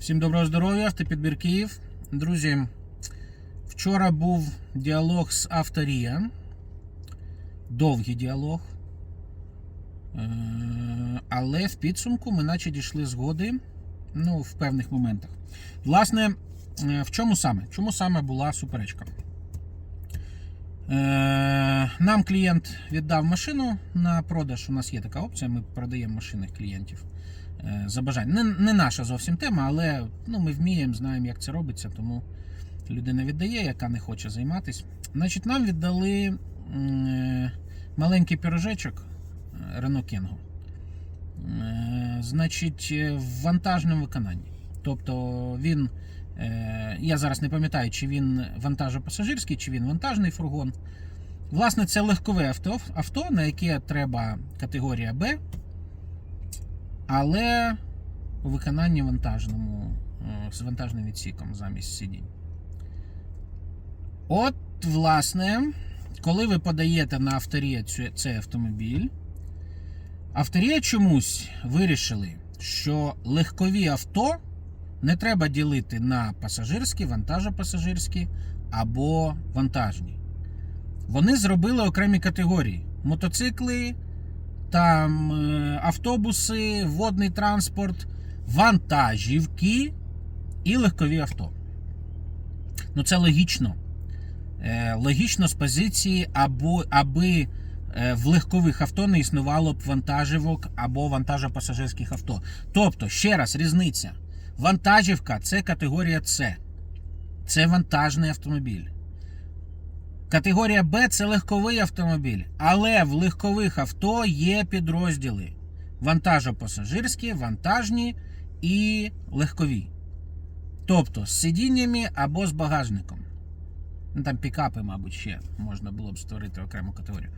Всім доброго здоров'я, автопідбір Київ. Друзі, вчора був діалог з Авторія. Довгий діалог. Е, Але в підсумку ми наче дійшли згоди ну, в певних моментах. Власне, е, в чому саме? Чому саме була суперечка? Е, Нам клієнт віддав машину на продаж. У нас є така опція, ми продаємо машини клієнтів за бажання. Не, не наша зовсім тема, але ну, ми вміємо, знаємо, як це робиться, тому людина віддає, яка не хоче займатися. Значить, нам віддали е, маленький пірожечок е, Renault Е, Значить, е, в вантажному виконанні. Тобто він. е, Я зараз не пам'ятаю, чи він вантажопасажирський, чи він вантажний фургон. Власне, це легкове авто, авто, на яке треба категорія Б, але у виконанні вантажному, е, з вантажним відсіком замість сидінь. От, власне, коли ви подаєте на авторія цей автомобіль, авторія чомусь вирішили, що легкові авто не треба ділити на пасажирські, вантажопасажирські або вантажні. Вони зробили окремі категорії: мотоцикли, там е, автобуси, водний транспорт, вантажівки і легкові авто. Ну, це логічно. Е, Логічно з позиції, або, аби е, в легкових авто не існувало б вантажівок або вантажопасажирських авто. Тобто, ще раз, різниця. Вантажівка це категорія С. Це вантажний автомобіль. Категорія Б це легковий автомобіль. Але в легкових авто є підрозділи: вантажопасажирські, вантажні і легкові. Тобто з сидіннями або з багажником. Ну, там пікапи, мабуть, ще можна було б створити окрему категорію.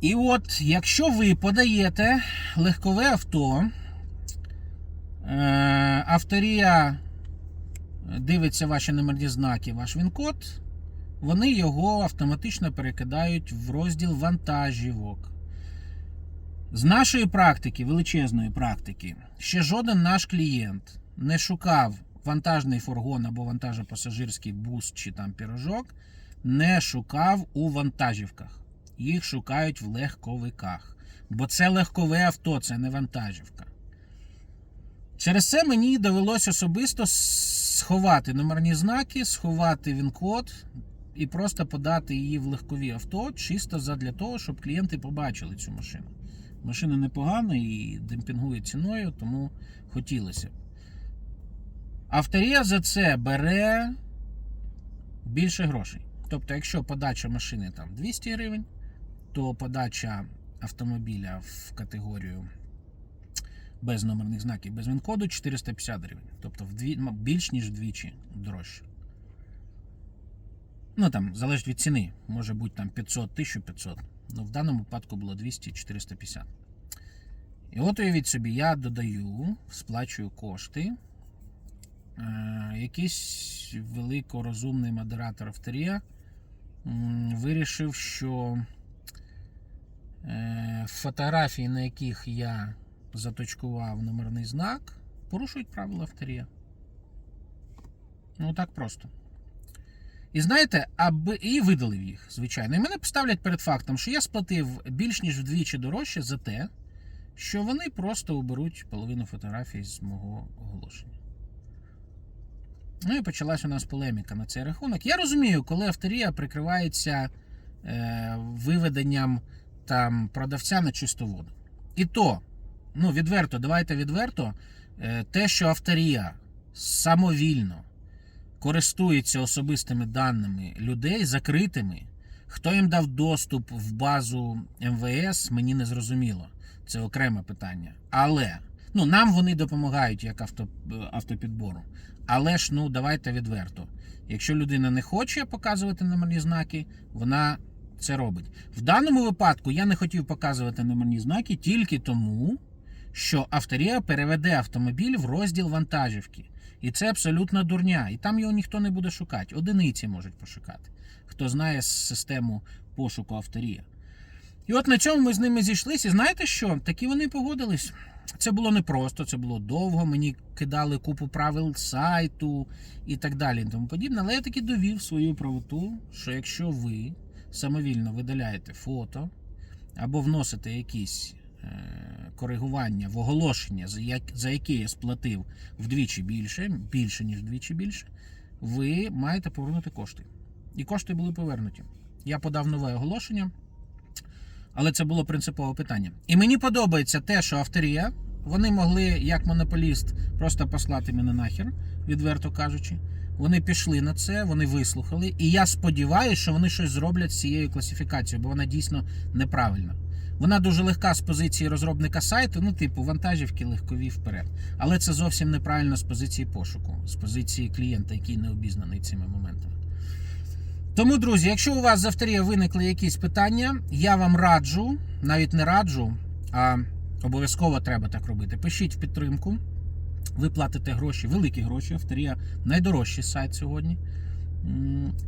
І от, якщо ви подаєте легкове авто, е, авторія дивиться ваші номерні знаки, ваш він-код, вони його автоматично перекидають в розділ вантажівок. З нашої практики, величезної практики, ще жоден наш клієнт не шукав вантажний фургон або вантажопасажирський бус чи там пірожок, не шукав у вантажівках. Їх шукають в легковиках. Бо це легкове авто, це не вантажівка. Через це мені довелося особисто сховати номерні знаки, сховати він-код і просто подати її в легкові авто, чисто задля того, щоб клієнти побачили цю машину. Машина непогана і демпінгує ціною, тому хотілося. Авторія за це бере більше грошей. Тобто, якщо подача машини там 200 гривень, то подача автомобіля в категорію без номерних знаків, без він-коду 450 гривень. Тобто вдві, більш ніж вдвічі дорожче. Ну там залежить від ціни. Може бути там 500, 1500. Ну, в даному випадку було 200, 450. І от уявіть собі, я додаю, сплачую кошти. Е, якийсь великорозумний модератор авторія вирішив, що е, фотографії, на яких я заточкував номерний знак, порушують правила авторія. Ну, так просто. І знаєте, аби і видалив їх, звичайно. І мене поставлять перед фактом, що я сплатив більш ніж вдвічі дорожче за те, що вони просто оберуть половину фотографій з мого оголошення. Ну і почалась у нас полеміка на цей рахунок. Я розумію, коли авторія прикривається е, виведенням там продавця на чисту воду. І то, ну відверто, давайте відверто, е, те, що авторія самовільно користується особистими даними людей закритими, хто їм дав доступ в базу МВС, мені не зрозуміло. Це окреме питання. Але ну, нам вони допомагають як авто, автопідбору. Але ж ну давайте відверто. Якщо людина не хоче показувати номерні знаки, вона це робить. В даному випадку я не хотів показувати номерні знаки тільки тому, що авторія переведе автомобіль в розділ вантажівки. І це абсолютно дурня. І там його ніхто не буде шукати. Одиниці можуть пошукати. Хто знає систему пошуку авторія. І от на цьому ми з ними зійшлися. І знаєте що? Такі вони погодились. Це було непросто, це було довго. Мені кидали купу правил сайту і так далі. І тому подібне. Але я таки довів свою правоту, що якщо ви самовільно видаляєте фото або вносите якісь коригування в оголошення, за, яке я сплатив вдвічі більше, більше ніж вдвічі більше, ви маєте повернути кошти. І кошти були повернуті. Я подав нове оголошення, але це було принципове питання. І мені подобається те, що авторія, вони могли, як монополіст, просто послати мене нахер, відверто кажучи. Вони пішли на це, вони вислухали. І я сподіваюся, що вони щось зроблять з цією класифікацією, бо вона дійсно неправильна. Вона дуже легка з позиції розробника сайту, ну, типу, вантажівки легкові вперед. Але це зовсім неправильно з позиції пошуку, з позиції клієнта, який не обізнаний цими моментами. Тому, друзі, якщо у вас з авторія виникли якісь питання, я вам раджу, навіть не раджу, а обов'язково треба так робити. Пишіть в підтримку. Ви платите гроші, великі гроші. Авторія найдорожчий сайт сьогодні.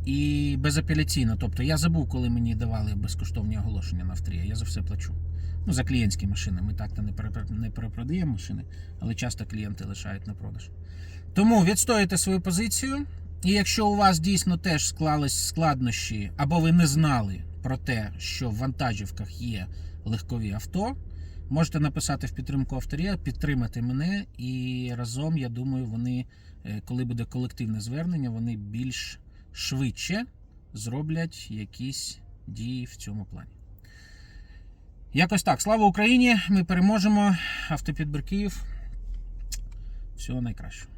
І безапеляційно. Тобто я забув, коли мені давали безкоштовні оголошення на авторія. Я за все плачу. Ну, за клієнтські машини. Ми так-то не перепро- не перепродаємо машини, але часто клієнти лишають на продаж. Тому відстоюйте свою позицію. І якщо у вас дійсно теж склались складнощі, або ви не знали про те, що в вантажівках є легкові авто, можете написати в підтримку авторія, підтримати мене, і разом, я думаю, вони, коли буде колективне звернення, вони більш швидше зроблять якісь дії в цьому плані. Якось так. Слава Україні! Ми переможемо. Автопідбір Київ. Всього найкращого.